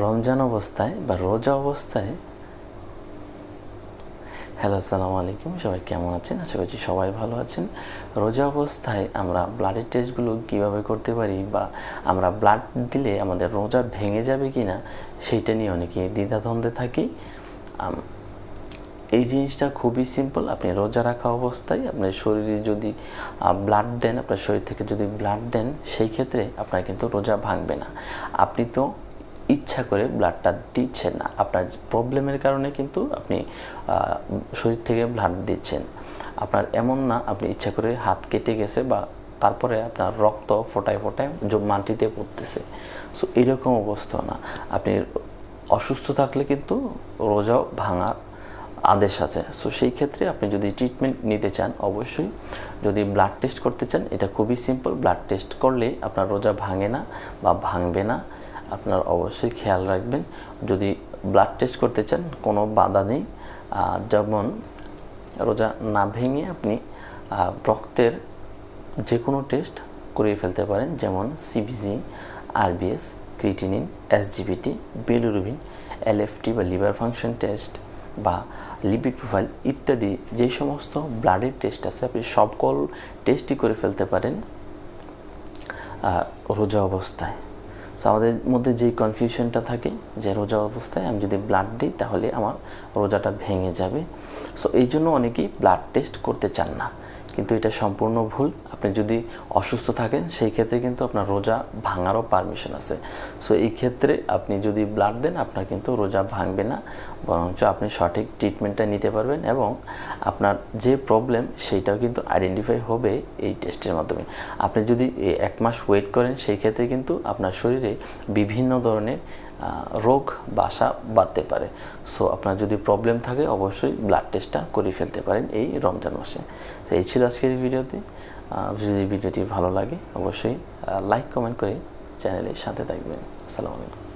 রমজান অবস্থায় বা রোজা অবস্থায় হ্যালো, আসসালামু আলাইকুম, সবাই কেমন আছেন? আশা করছি সবাই ভালো আছেন। রোজা অবস্থায় আমরা ব্লাডের টেস্টগুলো কীভাবে করতে পারি বা আমরা ব্লাড দিলে আমাদের রোজা ভেঙে যাবে কি না সেইটা নিয়ে অনেকে দ্বিধাদ্বন্দ্বে থাকি। এই জিনিসটা খুবই সিম্পল আপনি রোজা রাখা অবস্থায় আপনার শরীরে যদি ব্লাড দেন, আপনার শরীর থেকে যদি ব্লাড দেন, সেই ক্ষেত্রে আপনার কিন্তু রোজা ভাঙবে না। আপনি তো ইচ্ছা করে ব্লাডটা দিচ্ছেন না। আপনার প্রবলেমের কারণে কিন্তু আপনি শরীর থেকে ব্লাড দিচ্ছেন। আপনার এমন না, আপনি ইচ্ছা করে হাত কেটে গেছে বা তারপরে আপনার রক্ত ফোটায় ফোটায় মাটিতে পড়তেছে। সো এরকম অবস্থা না। আপনি অসুস্থ থাকলে কিন্তু রোজা ভাঙার আদেশ আছে। সো সেই ক্ষেত্রে আপনি যদি ট্রিটমেন্ট নিতে চান, অবশ্যই যদি ব্লাড টেস্ট করতে চান, এটা খুবই সিম্পল ব্লাড টেস্ট করলেই আপনার রোজা ভাঙে না বা ভাঙবে না। আপনার অবশ্যই খেয়াল রাখবেন। যদি ব্লাড টেস্ট করতে চান, কোনো বাধা নেই। যেমন রোজা না ভেঙে আপনি রক্তের যে কোনো টেস্ট করিয়ে ফেলতে পারেন। যেমন CBC RBS creatinine SGPT bilirubin LFT বা লিভার ফাংশন টেস্ট বা লিপিড প্রোফাইল ইত্যাদি যে সমস্ত ব্লাডের টেস্ট আছে, আপনি সকল টেস্টই করে ফেলতে পারেন রোজা অবস্থায়। So, আমাদের মধ্যে যে কনফিউশনটা থাকে যে রোজা অবস্থায় আমি যদি ব্লাড দিই তাহলে আমার রোজাটা ভেঙে যাবে। সো এই জন্য অনেকেই ব্লাড টেস্ট করতে চান না। কিন্তু এটা সম্পূর্ণ ভুল। আপনি যদি অসুস্থ থাকেন, সেই ক্ষেত্রে কিন্তু আপনার রোজা ভাঙারও পারমিশন আছে। সো এই ক্ষেত্রে আপনি যদি ব্লাড দেন, আপনার কিন্তু রোজা ভাঙবে না। বরঞ্চ আপনি সঠিক ট্রিটমেন্টটা নিতে পারবেন এবং আপনার যে প্রবলেম সেইটাও কিন্তু আইডেন্টিফাই হবে এই টেস্টের মাধ্যমে। আপনি যদি এক মাস ওয়েট করেন, সেই ক্ষেত্রে কিন্তু আপনার শরীরে বিভিন্ন ধরনের রোগ, বাসা বাঁধতে পারে। সো আপনার যদি প্রবলেম থাকে, অবশ্যই ব্লাড টেস্টটা করে ফেলতে পারেন এই রমজান মাসে। তো এই ছিল আজকের ভিডিওতে। যদি ভিডিওটি ভালো লাগে, অবশ্যই লাইক কমেন্ট করে চ্যানেলের সাথে থাকবেন। আসসালামু আলাইকুম।